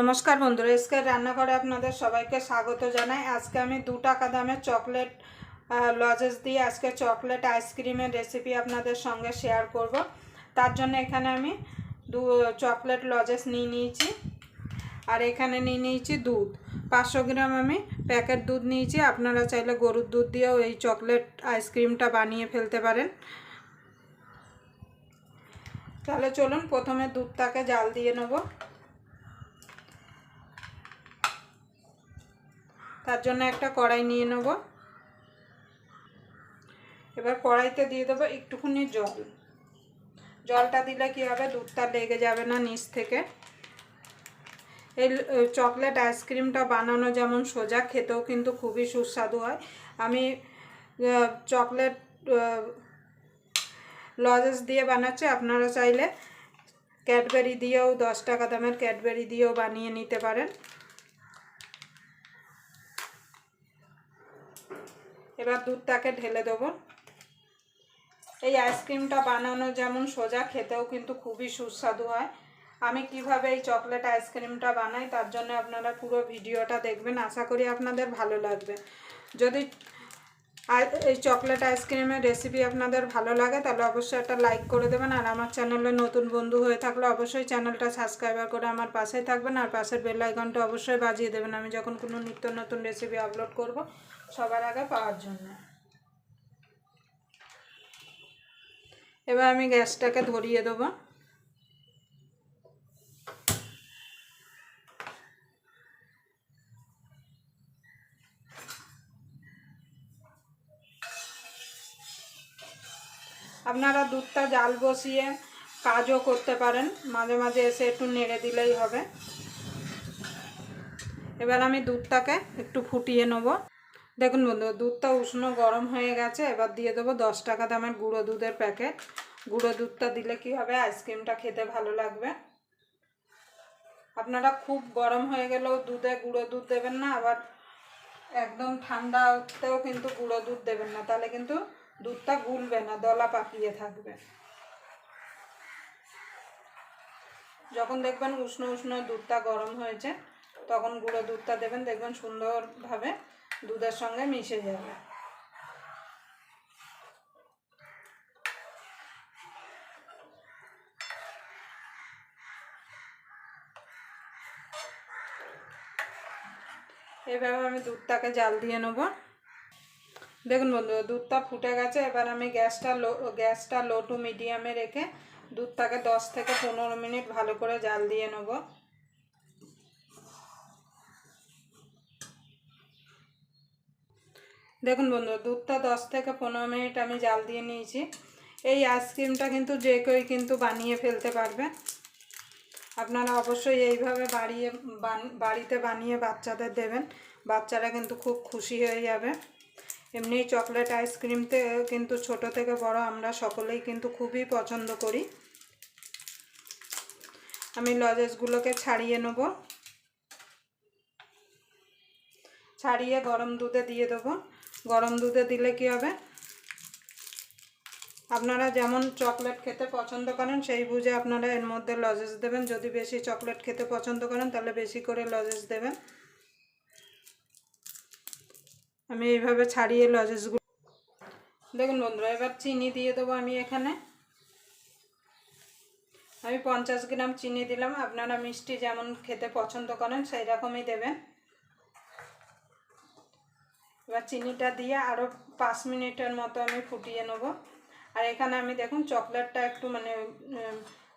নমস্কার বন্ধুরা এসকে রান্নাঘরে আপনাদের সবাইকে স্বাগত জানাই। আজকে আমি দু টাকা দামের চকলেট লজেস দিয়ে আজকে চকলেট আইসক্রিমের রেসিপি আপনাদের সঙ্গে শেয়ার করব। তার জন্য এখানে আমি দু, চকলেট লজেস নিয়ে নিয়েছি। আর এখানে নিয়ে নিয়েছি দুধ। পাঁচশো গ্রাম আমি প্যাকেট দুধ নিয়েছি। আপনারা চাইলে গরুর দুধ দিয়েও এই চকলেট আইসক্রিমটা বানিয়ে ফেলতে পারেন। তাহলে চলুন, প্রথমে দুধটাকে জাল দিয়ে নেব। তার জন্য একটা কড়াই নিয়ে নেব। এবার কড়াইতে দিয়ে দেবো একটুখানি জল। জলটা দিলে কী হবে? দুধটা লেগে যাবে না নিচ থেকে। এই চকলেট আইসক্রিমটা বানানো যেমন সোজা, খেতেও কিন্তু খুবই সুস্বাদু হয়। আমি চকলেট লজেস দিয়ে বানাচ্ছি। আপনারা চাইলে ক্যাডবেরি দিয়েও দশ টাকা দামের ক্যাডবেরি দিয়েও বানিয়ে নিতে পারেন। এবার দুধটাকে ঢেলে দেবো। এই আইসক্রিমটা বানানো যেমন সোজা, খেতেও কিন্তু খুবই সুস্বাদু হয়। আমি কীভাবে এই চকলেট আইসক্রিমটা বানাই তার জন্য আপনারা পুরো ভিডিওটা দেখবেন। আশা করি আপনাদের ভালো লাগবে। যদি এই চকলেট আইসক্রিমের রেসিপি আপনাদের ভালো লাগে, তাহলে অবশ্যই একটা লাইক করে দেবেন। আর আমার চ্যানেলে নতুন বন্ধু হয়ে থাকলে অবশ্যই চ্যানেলটা সাবস্ক্রাইবার করে আমার পাশেই থাকবেন। আর পাশের বেল আইকনটা অবশ্যই বাজিয়ে দেবেন। আমি যখন কোনো নিত্য নতুন রেসিপি আপলোড করব সবার আগে পাওয়ার জন্য। এবার আমি গ্যাসটাকে ধরিয়ে দেবো। আপনারা দুধটা জাল বসিয়ে কাজও করতে পারেন। মাঝে মাঝে এসে একটু নেড়ে দিলেই হবে। এবার আমি দুধটাকে একটু ফুটিয়ে নেব। দেখুন বন্ধু, দুধটা উষ্ণ গরম হয়ে গেছে, এবার দিয়ে দেবো দশ টাকা দামের গুঁড়ো দুধের প্যাকেট। গুঁড়ো দুধটা দিলে কি হবে, আইসক্রিমটা খেতে ভালো লাগবে। আপনারা খুব গরম হয়ে গেলেও দুধে গুঁড়ো দুধ দেবেন না, আবার একদম ঠান্ডাতেও কিন্তু গুঁড়ো দুধ দেবেন না, তাহলে কিন্তু দুধটা গুলবে না, দলা পাকিয়ে থাকবে। যখন দেখবেন উষ্ণ উষ্ণ দুধটা গরম হয়েছে, তখন গুঁড়ো দুধটা দেবেন, দেখবেন সুন্দরভাবে দুধের সঙ্গে মিশে যাবে। এভাবে আমি দুধটাকে জাল দিয়ে নেব। দেখুন বন্ধু, দুধটা ফুটে গেছে। এবার আমি গ্যাসটা লো গ্যাসটা লো টু মিডিয়ামে রেখে দুধটাকে দশ থেকে পনেরো মিনিট ভালো করে জাল দিয়ে নেব। দেখুন বন্ধু, দুধটা দশ থেকে পনেরো মিনিট আমি জাল দিয়ে নিয়েছি। এই আইসক্রিমটা কিন্তু যে কেউ কিন্তু বানিয়ে ফেলতে পারবে। আপনারা অবশ্যই এইভাবে বাড়িয়ে বাড়িতে বানিয়ে বাচ্চাদের দেবেন। বাচ্চারা কিন্তু খুব খুশি হয়ে যাবে। এমনি চকলেট আইসক্রিমতে কিন্তু ছোট থেকে বড় আমরা সকলেই কিন্তু খুবই পছন্দ করি। আমি লজেসগুলোকে ছাড়িয়ে নেব। ছাড়িয়ে গরম দুধে দিয়ে দেবো। গরম দুধে দিলে কি হবে? আপনারা যেমন চকলেট খেতে পছন্দ করেন, সেই বুঝে আপনারা এর মধ্যে লজেস দেবেন। যদি বেশি চকলেট খেতে পছন্দ করেন, তাহলে বেশি করে লজেস দেবেন। আমি এইভাবে ছাড়িয়ে লজেসগুলো দেখুন বন্ধুরা, এবার চিনি দিয়ে দেবো আমি এখানে। আমি পঞ্চাশ গ্রাম চিনি দিলাম। আপনারা মিষ্টি যেমন খেতে পছন্দ করেন সেই রকমই দেবেন। এবার চিনিটা দিয়ে আরও পাঁচ মিনিটের মতো আমি ফুটিয়ে নেব। আর এখানে আমি দেখুন চকলেটটা একটু মানে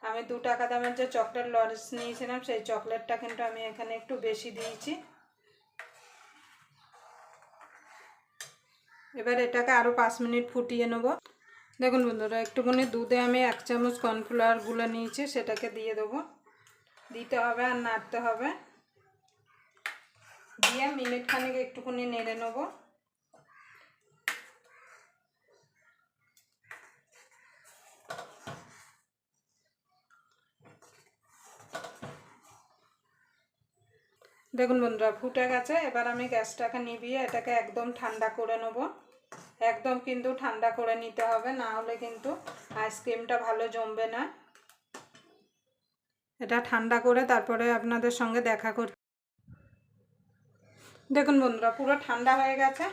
আমি দু টাকা দামের যে চকলেট লরেন্স নিয়েছিলাম, সেই চকলেটটা কিন্তু আমি এখানে একটু বেশি দিয়েছি। এবার এটাকে আরও পাঁচ মিনিট ফুটিয়ে নেব। দেখুন বন্ধুরা, একটুখানি দুধে আমি এক চামচ কর্নফ্লাওয়ারগুলো নিয়েছি, সেটাকে দিয়ে দেবো। দিতে হবে আর নাড়তে হবে। দিয়ে মিনিট খানিক একটুখানি নেড়ে নেব। দেখুন বন্ধুরা, ফুটে গেছে। এবার আমি গ্যাসটাকে নিভিয়ে এটাকে একদম ঠান্ডা করে নেব। একদম কিন্তু ঠান্ডা করে নিতে হবে, না হলে কিন্তু আইসক্রিমটা ভালো জমবে না। এটা ঠান্ডা করে তারপরে আপনাদের সঙ্গে দেখা কর দেখুন বন্ধুরা, পুরো ঠান্ডা হয়ে গেছে।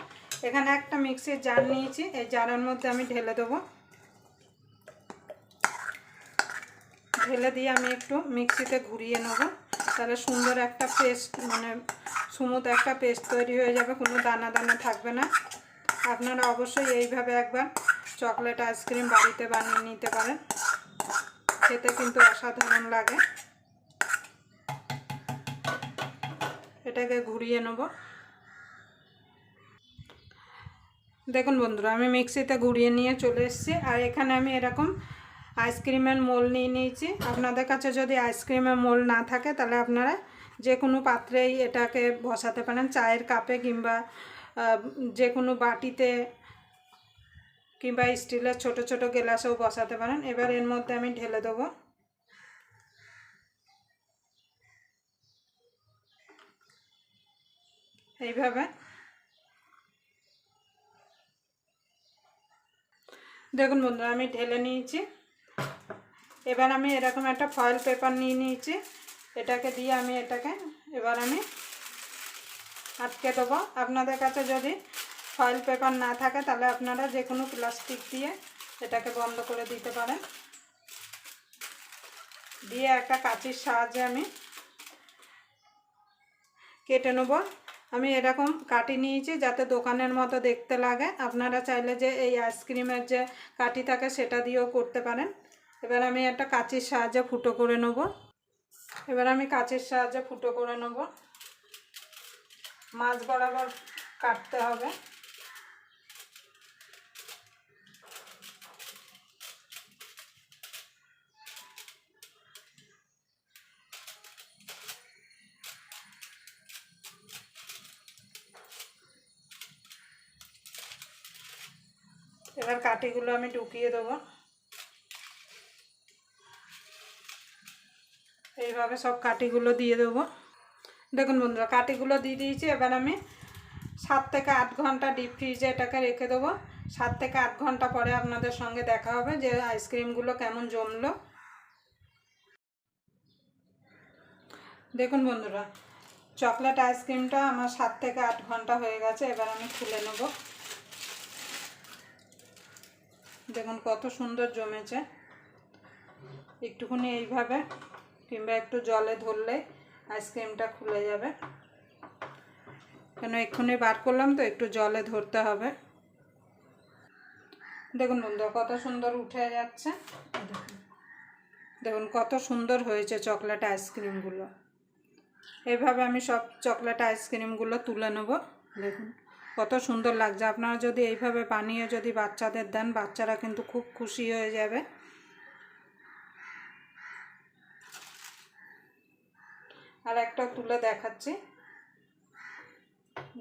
এখানে একটা মিক্সির জার নিয়েছি, এই জারের মধ্যে আমি ঢেলে দেবো। ঢেলে দিয়ে আমি একটু মিক্সিতে ঘুরিয়ে নেব। তাহলে সুন্দর একটা পেস্ট মানে স্মুথ একটা পেস্ট তৈরি হয়ে যাবে, কোনো দানা দানা থাকবে না। আপনারা অবশ্যই এইভাবে একবার চকলেট আইসক্রিম বাড়িতে বানিয়ে নিতে পারেন। খেতে কিন্তু অসাধারণ লাগে। এটাকে ঘুরিয়ে নেব। দেখুন বন্ধুরা, আমি মিক্সিতে ঘুরিয়ে নিয়ে চলে এসেছি। আর এখানে আমি এরকম আইসক্রিমের মোল নিয়ে নিয়েছি। আপনাদের কাছে যদি আইসক্রিমের মোল না থাকে, তাহলে আপনারা যে কোনো পাত্রেই এটাকে বসাতে পারেন। চায়ের কাপে কিংবা যে কোনো বাটিতে কিংবা স্টিলের ছোট ছোট গ্লাসেও বসাতে পারেন। এবার এর মধ্যে আমি ঢেলে দেবো। এইভাবে। দেখুন বন্ধুরা, আমি ঢেলে নিয়েছি। এবার আমি এরকম একটা ফয়েল পেপার নিয়ে নিয়েছি। এটাকে দিয়ে আমি এটাকে এবার আমি আটকে দেবো। আপনাদের কাছে যদি ফয়েল পেপার না থাকে, তাহলে আপনারা যে কোনো প্লাস্টিক দিয়ে এটাকে বন্ধ করে দিতে পারেন। দিয়ে একটা কাঁচির সাহায্যে আমি কেটে নেব। আমি এরকম কাটি নিয়েছি যাতে দোকানের মতো দেখতে লাগে। আপনারা চাইলে যে এই আইসক্রিমের যে কাঠি থাকে, সেটা দিয়েও করতে পারেন। এবার আমি একটা কাঁচির সাহায্যে ফুটো করে নেব। এবার আমি কাঁচির সাহায্যে ফুটো করে নেব। মাছ বরাবর কাটতে হবে। এবার কাঠিগুলো আমি ঢুকিয়ে দেবো। এইভাবে সব কাঠিগুলো দিয়ে দেবো। দেখুন বন্ধুরা, কাঠিগুলো দিয়ে দিয়েছি, এবার আমি সাত থেকে আট ঘণ্টা ডিপ ফ্রিজে এটাকে রেখে দেবো। সাত থেকে আট ঘণ্টা পরে আপনাদের সঙ্গে দেখা হবে যে আইসক্রিমগুলো কেমন জমলো। দেখুন বন্ধুরা চকলেট আইসক্রিমটা আমার সাত থেকে আট ঘণ্টা হয়ে গেছে, এবার আমি খুলে নেব। দেখুন কত সুন্দর জমেছে। একটুখানি এইভাবে কিংবা একটু জলে ধরলে আইসক্রিমটা খুলে যাবে। কেন, এক্ষুনি বার করলাম তো, একটু জলে ধরতে হবে। দেখুন বন্ধুরা, কত সুন্দর উঠে যাচ্ছে। দেখুন কত সুন্দর হয়েছে চকলেট আইসক্রিমগুলো। এইভাবে আমি সব চকলেট আইসক্রিমগুলো তুলে নেব। দেখুন কত সুন্দর লাগছে। আপনারা যদি এইভাবে বানিয়ে যদি বাচ্চাদের দেন, বাচ্চারা কিন্তু খুব খুশি হয়ে যাবে। আর একটা তুলে দেখাচ্ছি।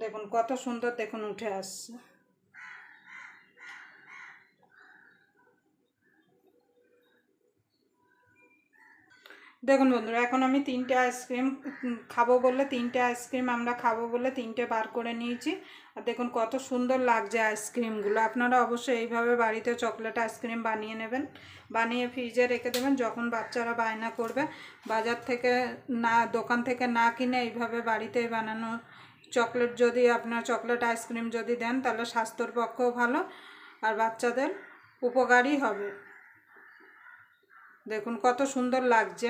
দেখুন কত সুন্দর দেখুন উঠে আসছে। দেখুন বন্ধুরা, এখন আমি তিনটে আইসক্রিম খাব বলে, তিনটে আইসক্রিম আমরা খাব বলে তিনটে বার করে নিয়েছি। আর দেখুন কত সুন্দর লাগছে আইসক্রিমগুলো। আপনারা অবশ্যই এইভাবে বাড়িতে চকলেট আইসক্রিম বানিয়ে নেবেন, বানিয়ে ফ্রিজে রেখে দেবেন যখন বাচ্চারা বায়না করবে। বাজার থেকে না, দোকান থেকে না কিনে এইভাবে বাড়িতেই বানানো চকলেট যদি আপনার চকলেট আইসক্রিম যদি দেন, তাহলে স্বাস্থ্যর পক্ষেও ভালো আর বাচ্চাদের উপকারই হবে। দেখুন কত সুন্দর লাগছে।